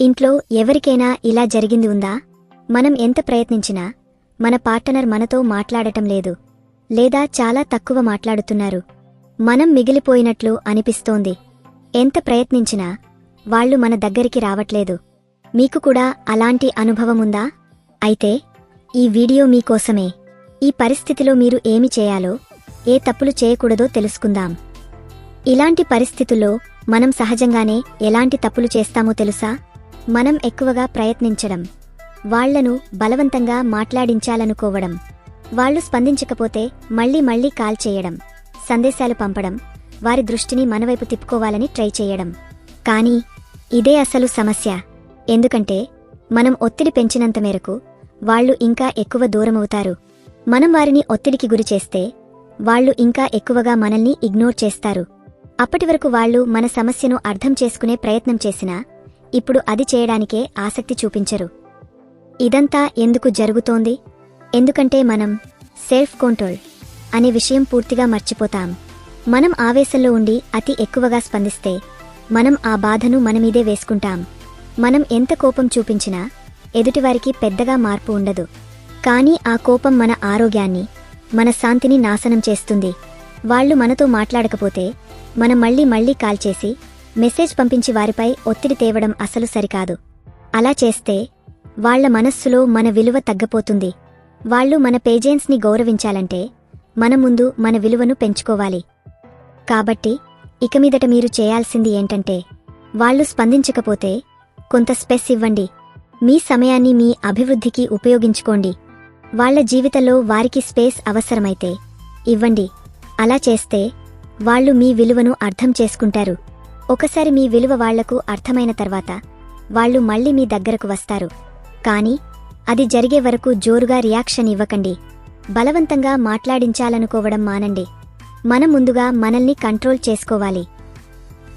ఇంట్లో ఎవరికైనా ఇలా జరిగింది ఉందా? మనం ఎంత ప్రయత్నించినా మన పార్టనర్ మనతో మాట్లాడటం లేదు. లేదా చాలా తక్కువ మాట్లాడుతున్నారు. మనం మిగిలిపోయినట్లు అనిపిస్తోంది. ఎంత ప్రయత్నించినా వాళ్ళు మన దగ్గరికి రావట్లేదు. మీకు కూడా అలాంటి అనుభవముందా అయితే ఈ వీడియో మీకోసమే. ఈ పరిస్థితిలో మీరు ఏమి చేయాలో ఏ తప్పులు చేయకూడదో తెలుసుకుందాం. ఇలాంటి పరిస్థితుల్లో మనం సహజంగానే ఎలాంటి తప్పులు చేస్తామో తెలుసా? మనం ఎక్కువగా ప్రయత్నించడం వాళ్ళను బలవంతంగా మాట్లాడించాలనుకోవడం వాళ్ళు స్పందించకపోతే మళ్ళీ మళ్ళీ కాల్ చేయడం సందేశాలు పంపడం వారి దృష్టిని మనవైపు తిప్పుకోవాలని ట్రై చేయడం. కానీ ఇదే అసలు సమస్య. ఎందుకంటే మనం ఒత్తిడి పెంచినంత మేరకు వాళ్ళు ఇంకా ఎక్కువ దూరమవుతారు. మనం వారిని ఒత్తిడికి గురిచేస్తే వాళ్ళు ఇంకా ఎక్కువగా మనల్ని ఇగ్నోర్ చేస్తారు. అప్పటి వరకు వాళ్ళు మన సమస్యను అర్థం చేసుకునే ప్రయత్నం చేసినా ఇప్పుడు అది చేయడానికే ఆసక్తి చూపించరు. ఇదంతా ఎందుకు జరుగుతోంది? ఎందుకంటే మనం సెల్ఫ్ కంట్రోల్ అనే విషయం పూర్తిగా మర్చిపోతాం. మనం ఆవేశంలో ఉండి అతి ఎక్కువగా స్పందిస్తే మనం ఆ బాధను మనమీదే వేసుకుంటాం. మనం ఎంత కోపం చూపించినా ఎదుటివారికి పెద్దగా మార్పు ఉండదు. కానీ ఆ కోపం మన ఆరోగ్యాన్ని మన శాంతిని నాశనం చేస్తుంది. వాళ్ళు మనతో మాట్లాడకపోతే మనం మళ్ళీ మళ్ళీ కాల్ చేసి మెసేజ్ పంపించి వారిపై ఒత్తిడి తేవడం అసలు సరికాదు. అలా చేస్తే వాళ్ళ మనస్సులో మన విలువ తగ్గపోతుంది. వాళ్ళు మన పేజెన్స్ని గౌరవించాలంటే మన ముందు మన విలువను పెంచుకోవాలి. కాబట్టి ఇక మీదట మీరు చేయాల్సింది ఏంటంటే వాళ్ళు స్పందించకపోతే కొంత స్పెస్ ఇవ్వండి. మీ సమయాన్ని మీ అభివృద్ధికి ఉపయోగించుకోండి. వాళ్ళ జీవితంలో వారికి స్పేస్ అవసరమైతే ఇవ్వండి. అలా చేస్తే వాళ్ళు మీ విలువను అర్థం చేసుకుంటారు. ఒకసారి మీ విలువ వాళ్ళకు అర్థమైన తర్వాత వాళ్ళు మళ్ళీ మీ దగ్గరకు వస్తారు. కానీ అది జరిగే వరకు జోరుగా రియాక్షన్ ఇవ్వకండి. బలవంతంగా మాట్లాడించాలనుకోవడం మానండి. మనం ముందుగా మనల్ని కంట్రోల్ చేసుకోవాలి.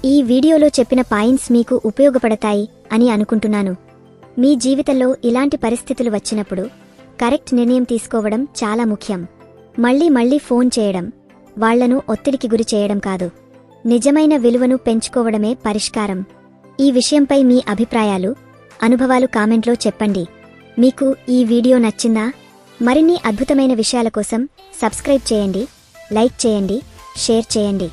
ఈ వీడియోలో చెప్పిన పాయింట్స్ మీకు ఉపయోగపడతాయి అని అనుకుంటున్నాను. మీ జీవితంలో ఇలాంటి పరిస్థితులు వచ్చినప్పుడు కరెక్ట్ నిర్ణయం తీసుకోవడం చాలా ముఖ్యం. మళ్ళీ మళ్ళీ ఫోన్ చేయడం వాళ్ళను ఒత్తిడికి గురి చేయడం కాదు. నిజమైన విలువను పెంచుకోవడమే పరిష్కారం. ఈ విషయంపై మీ అభిప్రాయాలు అనుభవాలు కామెంట్లో చెప్పండి. మీకు ఈ వీడియో నచ్చిందా? మరిన్ని అద్భుతమైన విషయాల కోసం సబ్స్క్రైబ్ చేయండి లైక్ చేయండి షేర్ చేయండి.